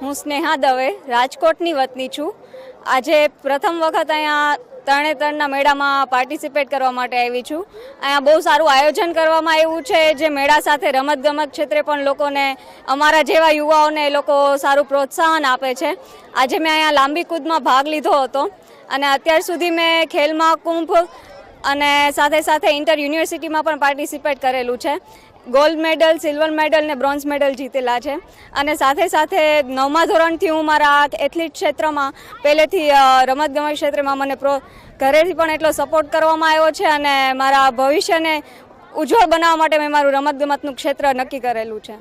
હું સ્નેહા દવે રાજકોટની વતની છું. આજે પ્રથમ વખત અહીંયા તરણેતરના મેળામાં પાર્ટિસિપેટ કરવા માટે આવી છું. અહીંયા બહુ સારું આયોજન કરવામાં આવ્યું છે, જે મેળા સાથે રમતગમત ક્ષેત્રે પણ લોકોને, અમારા જેવા યુવાઓને એ લોકો સારું પ્રોત્સાહન આપે છે. આજે મેં અહીંયા લાંબી કૂદમાં ભાગ લીધો હતો અને અત્યાર સુધી મેં ખેલ મહાકુંભ અને સાથે સાથે ઇન્ટર યુનિવર્સિટીમાં પણ પાર્ટિસિપેટ કરેલું છે. ગોલ્ડ મેડલ સિલ્વર મેડલ ને બ્રોન્ઝ મેડલ જીતેલા છે. અને સાથે સાથે નવમા ધોરણથી હું મારા એથ્લીટ ક્ષેત્રમાં પહેલેથી રમતગમત ક્ષેત્રમાં મને પ્રો, ઘરેથી પણ એટલો સપોર્ટ કરવામાં આવ્યો છે અને મારા ભવિષ્યને ઉજ્જવળ બનાવવા માટે મેં મારું રમતગમતનું ક્ષેત્ર નક્કી કરેલું છે.